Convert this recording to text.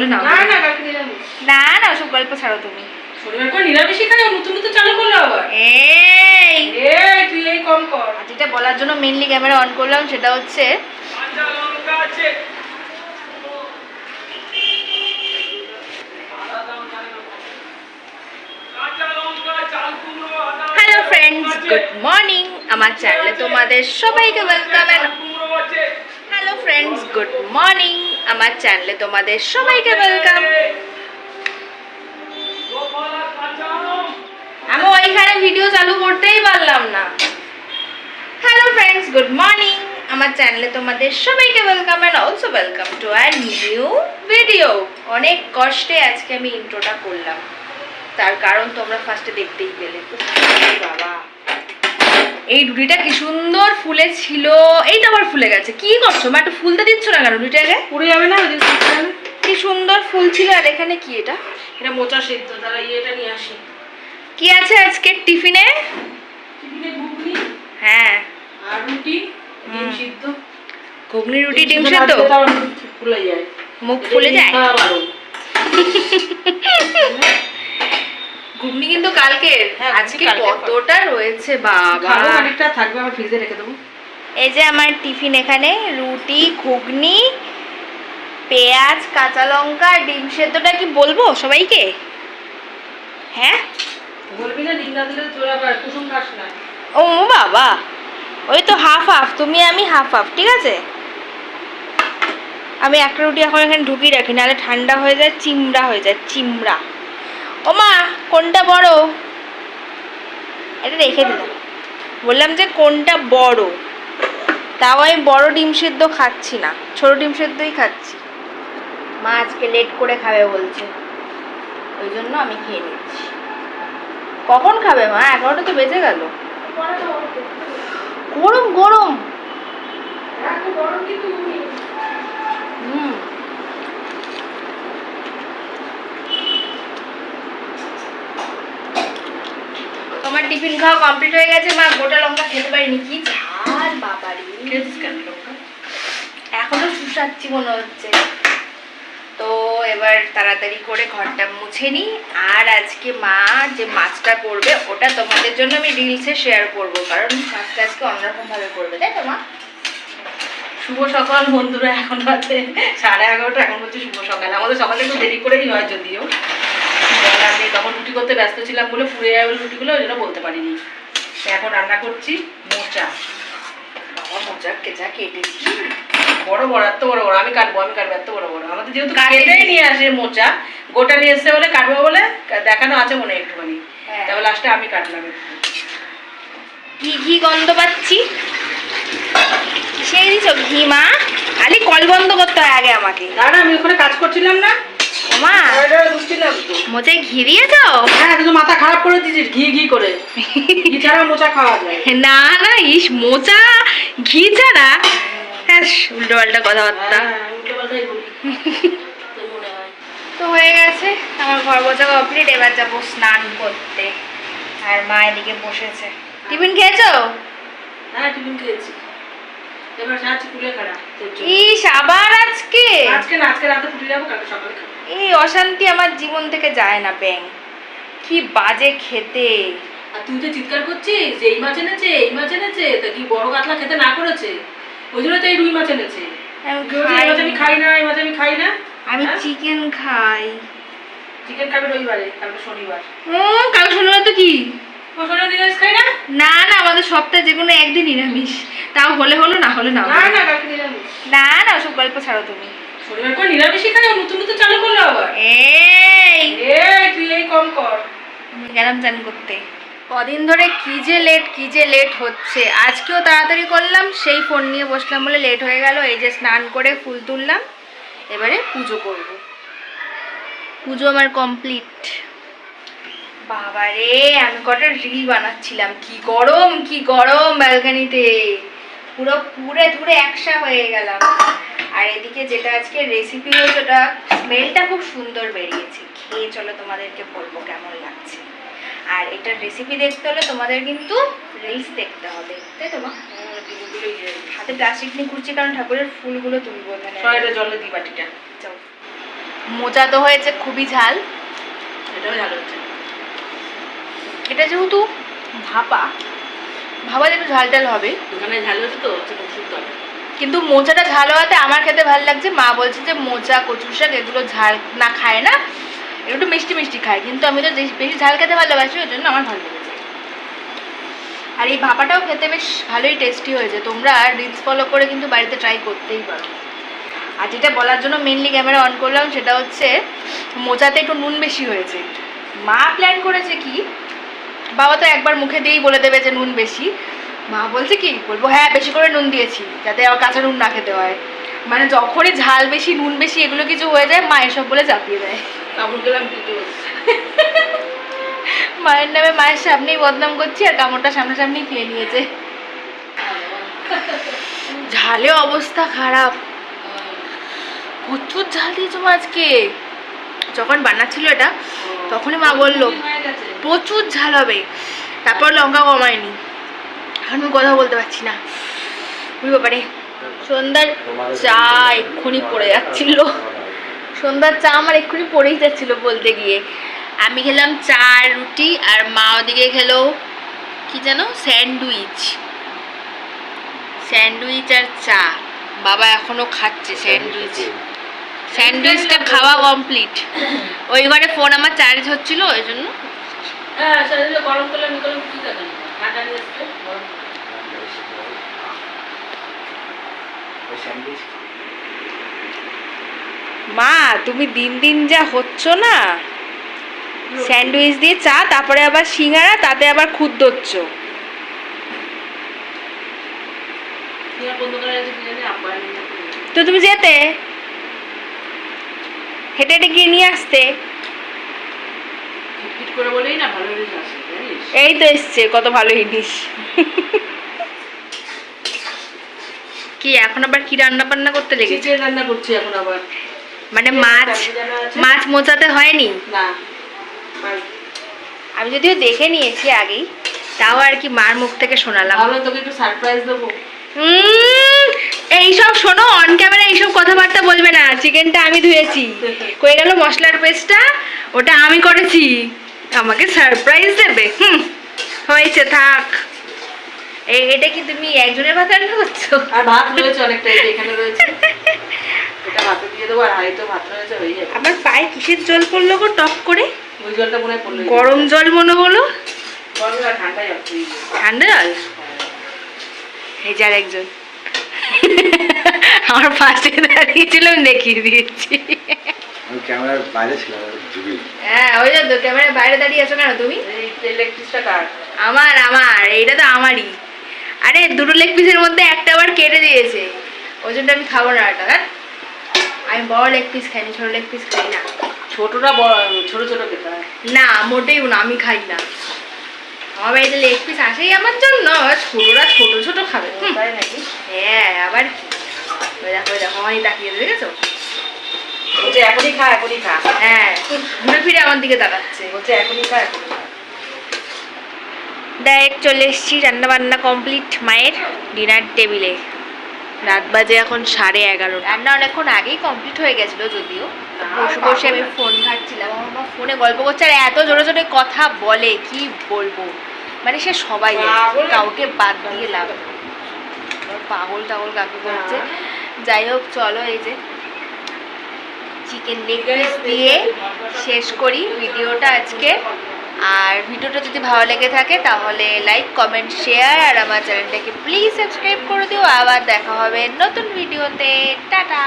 হলে নাও না না না না ওসব গল্প ছাড়ো তুমি। যেটা বলার জন্য মেনলি ক্যামেরা অন করলাম সেটা হচ্ছে হ্যালো ফ্রেন্ডস গুড মর্নিং আমার চ্যানেলে তোমাদের সবাইকে welcome hello friends good morning আমার চ্যানেলে তোমাদের সবাইকে ওয়েলকাম আমি ওইখানে ভিডিও চালু করতেই পারলাম না। হ্যালো ফ্রেন্ডস গুড মর্নিং আমার চ্যানেলে তোমাদের সবাইকে welcome and also welcome to our new video অনেক কষ্টে আজকে আমি ইন্ট্রোটা করলাম। তার কারণ তোমরা ফার্স্টে দেখতেই পেলে। বাবা। এই রুটিটা কি সুন্দর ফুলে ছিল? এই তো আবার ফুলে গেছে। কি করছ? মা একটু ফুলতে দিচ্ছ না কেন রুটিটাকে পুড়ে যাবে না। কি সুন্দর ফুল ছিল আর এখানে কি এটা? এটা মোচা সেদ্ধ তারা ইয়েটা নিয়ে আসি। কি আছে আজকে টিফিনে? টিফিনে ঘুগনি। হ্যাঁ। আর রুটি ডিম সিদ্ধ। ঘুগনি রুটি ডিম সিদ্ধ? ফুলে যায়। মুখ ফুলে যায়? ঘুগনি কিন্তু কালকের হ্যাঁ, আজকে কতটা রয়েছে বাবা খাব অনেকটা থাকবে ফ্রিজে রেখে দেবো। এই যে আমার টিফিন এখানে রুটি ঘুগনি পেঁয়াজ কাঁচা লঙ্কা ডিম সেদ্ধটা কি বলব সবাইকে? হ্যাঁ? বলবি না ডিম না দিলে তোর কুসুম খাস না। ও বাবা ওই তো হাফ হাফ তুমি আমি হাফ হাফ ঠিক আছে? আমি একটা রুটি এখন এখানে ঢুকিয়ে রাখি নাহলে ঠান্ডা হয়ে যায় চিমড়া হয়ে যায় চিমড়া। ও মা, কোনটা বড়? এটা রেখে দিলাম। বললাম যে কোনটা বড়? তাও আমি বড় ডিম সেদ্ধ খাচ্ছি না, ছোট ডিম সেদ্ধই খাচ্ছি। মা আজকে লেট করে খাবে বলছে, ওই জন্য আমি খেয়ে নিচ্ছি। কখন খাবে মা? এগারোটা তো বেজে গেল। গরম গরম। হুম। তোমার টিফিন খাওয়া কমপ্লিট হয়ে গেছে? মা গোটা লঙ্কা খেতে পারিনি। কি ঝাল বাবারি। খেয়েছিস কেন লঙ্কা? এখনও সুসাচ্ছি মনে হচ্ছে। তো এবার তাড়াতাড়ি করে ঘরটা মুছে নিই আর আজকে মা যে মাছটা করবে ওটা তোমাদের জন্য আমি রিলসে শেয়ার করব। কারণ মাছটা আজকে অন্যরকম ভাবে করবে তাই তো মা? শুভ সকাল বন্ধুরা। এখন বাজে সাড়ে এগারোটা এখন হচ্ছে শুভ সকাল। আমাদের সকালে একটু দেরি করেই হয় যদিও। আমি তখন রুটি করতে ব্যস্ত ছিলাম বলে পুড়ে যাবে রুটিগুলো ওই জন্য বলতে পারিনি। এখন রান্না করছি মোচা। বাবা কেচা কেটেছি বড় বড় এত বড় বড় আমি কাটবো আমি কাটবো এত বড় বড়। আমাদের যেহেতু কেটেই নিয়ে আসে মোচা গোটা নিয়ে এসছে বলে কাটবো বলে দেখানো আছে মনে হয় একটুখানি। হ্যাঁ। তারপর লাস্টে আমি কাটলাম একটু। ঘি ঘি গন্ধ পাচ্ছি? সেই দিছ ঘি মা। খালি কল বন্ধ করতে হয় আগে আমাকে। দাঁড়া আমি ওখানে কাজ করছিলাম না। ওমা মোচায় ঘি দিয়েছ হ্যাঁ তুই তো মাথা খারাপ করে দিয়েছিস ঘি ঘি করে। ঘি ছাড়া মোচা খাওয়া যায় না। না ইস মোচা ঘি ছাড়া? হ্যাঁ উল্টো পাল্টা কথাবার্তা। হ্যাঁ। তো হয়ে গেছে আমার ঘর বোঝা কমপ্লিট এবার যাব স্নান করতে। আর মা এদিকে বসেছে। টিফিন খেয়েছো? হ্যাঁ, টিফিন খেয়েছি। এবার সাহায্য কুলে খাড়া, ইস আবার আজকে? আজকে না, আজকে রাতে ফুটে যাব, কালকে সকালে খাব। এই অশান্তি আমার জীবন থেকে যায় না ব্যাং। কি বাজে খেতে। আর তুই তো চিৎকার করছিস এই মাছ এনেছে এই মাছ এনেছে তা কি বড় কাতলা খেতে না করেছে? ওই জন্য তো এই রুই মাছ এনেছে। আমি কেউ বলছে, এই মাছ আমি খাই না এই মাছ আমি খাই না? আমি হ্যাঁ? চিকেন খাই। চিকেন খাবে রবিবারে কালকে শনিবার। কাল শনিবার তো কি? শনিবার নিরামিষ খাই না? না না আমাদের সপ্তাহে যে কোনো একদিন নিরামিষ। তাও হলে হলো না হলে না না না ওসব গল্প ছাড়ো তুমি। শনিবার করে নিরামিষই খাই ও নতুন নতুন চালু করল আবার। এই। এই তুই এই কম কর। গেলাম চান করতে। কদিন ধরে কি যে লেট কি যে লেট হচ্ছে। আজকেও তাড়াতাড়ি করলাম সেই ফোন নিয়ে বসলাম বলে লেট হয়ে গেল। এই যে স্নান করে ফুল তুললাম এবারে পুজো করব। পুজো আমার কমপ্লিট বাবারে আমি কটা রিল বানাচ্ছিলাম। কি গরম কি গরম ব্যালকানিতে পুরো পুরে ধুরে একসা হয়ে গেলাম। আর এদিকে যেটা আজকে রেসিপি হয়েছে ওটা স্মেলটা খুব সুন্দর বেরিয়েছে। খেয়ে চলো তোমাদেরকে বলব কেমন লাগছে। আর এটার রেসিপি দেখতে হলে তোমাদের কিন্তু রিলস দেখতে হবে। তাই তো মা? হাতে প্লাস্টিক নিয়ে ঘুরছি কারণ ঠাকুরের ফুলগুলো তুলবো ছয়টা জলে দি বাটিটা। মোচা তো হয়েছে খুবই ঝাল। এটাও ভালো হচ্ছে। এটা যেহেতু ভাপা ভাপা একটু ঝাল টাল হবে। দোকানে ঝাল হচ্ছে তো হচ্ছে ওষুধ দরকার কিন্তু মোচাটা ঝাল হওয়াতে আমার খেতে ভালো লাগছে। মা বলছে যে মোচা কচু শাক এগুলো ঝাল না খায় না। একটু মিষ্টি মিষ্টি খায়। কিন্তু আমি তো বেশি ঝাল খেতে ভালোবাসি ওই জন্য আমার ভালো লেগেছে আর এই ভাপাটাও খেতে বেশ ভালোই টেস্টি হয়েছে। তোমরা রিলস ফলো করে কিন্তু বাড়িতে ট্রাই করতেই পারো। আর যেটা বলার জন্য মেনলি ক্যামেরা অন করলাম সেটা হচ্ছে মোচাতে একটু নুন বেশি হয়েছে। মা প্ল্যান করেছে কি বাবা তো একবার মুখে দিয়েই বলে দেবে যে নুন বেশি। মা বলছে কি বলব হ্যাঁ বেশি করে নুন দিয়েছি যাতে আবার কাঁচা নুন না খেতে হয়। মানে যখনই ঝাল বেশি নুন বেশি এগুলো কিছু হয়ে যায় মা এসব বলে চাপিয়ে দেয়। গেলাম মায়ের নামে মায়ের সামনেই বদনাম করছি আর কামড়টা সামনাসামনি খেয়ে নিয়েছে। ঝালে অবস্থা খারাপ। প্রচুর ঝাল দিয়েছ মা আজকে। যখন বানাচ্ছিল এটা তখনই মা বলল প্রচুর ঝাল হবে। তারপর লঙ্কা কমায়নি। এখন কথা বলতে পারছি না। ওই ব্যাপারে সন্ধ্যার চা এক্ষুনি পড়ে যাচ্ছিল। সন্ধ্যার চা আমার এক্ষুনি পড়েই যাচ্ছিল বলতে গিয়ে। আমি খেলাম চা রুটি আর মা ওদিকে খেলো কি যেন? স্যান্ডউইচ। স্যান্ডউইচ আর চা। বাবা এখনও খাচ্ছে স্যান্ডউইচ। স্যান্ডউইচটা খাওয়া কমপ্লিট। ওই ঘরে ফোন আমার চার্জ হচ্ছিল, ওই জন্য হ্যাঁ সেদিন গরম করলে আমি করলাম কি দেখেন ঠান্ডা নিয়ে এসছে গরম মা তুমি দিন দিন যা হচ্ছ না স্যান্ডউইচ দিয়ে চা তারপরে আবার সিঙ্গারা তাতে আবার নিয়ে যাবে। তো তুমি যেতে? হেঁটে হেঁটে গিয়ে নিয়ে আসতে? করে বলেই না ভালো আসে জানিস? এই তো এসছে কত ভালো জিনিস কি এখন আবার কি রান্না বান্না করতে লেগেছে? চিকেন রান্না করছি এখন আবার। মানে মাছ মাছ মোচাতে হয়নি? না। আমি যদিও দেখে নিয়েছি আগেই তাও আর কি মার মুখ থেকে শোনালাম। ভাবলাম তোকে একটু সারপ্রাইজ দেবো। এইসব শোনো অন ক্যামেরা এইসব কথাবার্তা বলবে না। চিকেনটা আমি ধুয়েছি। কয়ে গেল মশলার পেস্টটা ওটা আমি করেছি। আমাকে সারপ্রাইজ দেবে হুম হয়েছে থাক। এটা কি তুমি একজনের ভাত রান্না করছ? আর ভাত রয়েছে অনেকটা এখানে রয়েছে। এটা ভাতে দিয়ে দেবো আর হাঁড়িতেও ভাত রয়েছে হয়ে যাবে। আবার পায়ে কিসের জল পড়ল গো টপ করে? ওই জলটা মনে পড়ল। গরম জল মনে হলো? গরম ঠান্ডা জল। ঠান্ডা জল? এই যার একজন আমার পাশে দাঁড়িয়েছিল আমি দেখিয়ে দিয়েছি। আমি ক্যামেরার বাইরে ছিলাম আর হ্যাঁ ওই জন্য ক্যামেরার বাইরে দাঁড়িয়ে আছো কেন তুমি? ইলেকট্রিকটা কার? আমার আমার এইটা তো আমারই। আরে দুটো লেগ পিসের মধ্যে একটা আবার কেটে দিয়েছে। ওই জন্য আমি খাব না এটা হ্যাঁ? আমি বড় লেগ পিস খাই না ছোট লেগ পিস খাই না। ছোটটা বড় ছোট ছোট খেতে হয়। না মোটেই না আমি খাই না। আমার বাড়িতে লেগ পিস আসেই আমার জন্য ছোটরা ছোট ছোট খাবে। হুম। তাই নাকি? হ্যাঁ আবার কি? ওই দেখো দেখো আমারই তাকিয়ে দেখেছ? বলছে এখনই খা এখনই খা। হ্যাঁ ঘুরে ফিরে আমার দিকে তাকাচ্ছে। বলছে এখনই খা এখনই খা। ডাইরেক্ট চলে এসেছি রান্না বান্না কমপ্লিট মায়ের ডিনার টেবিলে। রাত বাজে এখন সাড়ে এগারো রান্না অনেকক্ষণ আগেই কমপ্লিট হয়ে গেছিল যদিও। বসে বসে আমি ফোন ঘাটছিলাম আমার ফোনে গল্প করছে আর এত জোরে জোরে কথা বলে কি বলব? মানে সে সবাই কাউকে বাদ দিয়ে লাভ পাগল টাগল কাকে করছে যাই হোক চলো এই যে চিকেন লেগ পিস দিয়ে শেষ করি ভিডিওটা আজকে। আর ভিডিওটা যদি ভালো লেগে থাকে তাহলে লাইক কমেন্ট শেয়ার আর আমার চ্যানেলটাকে প্লিজ সাবস্ক্রাইব করে দিও। আবার দেখা হবে নতুন ভিডিওতে। টাটা!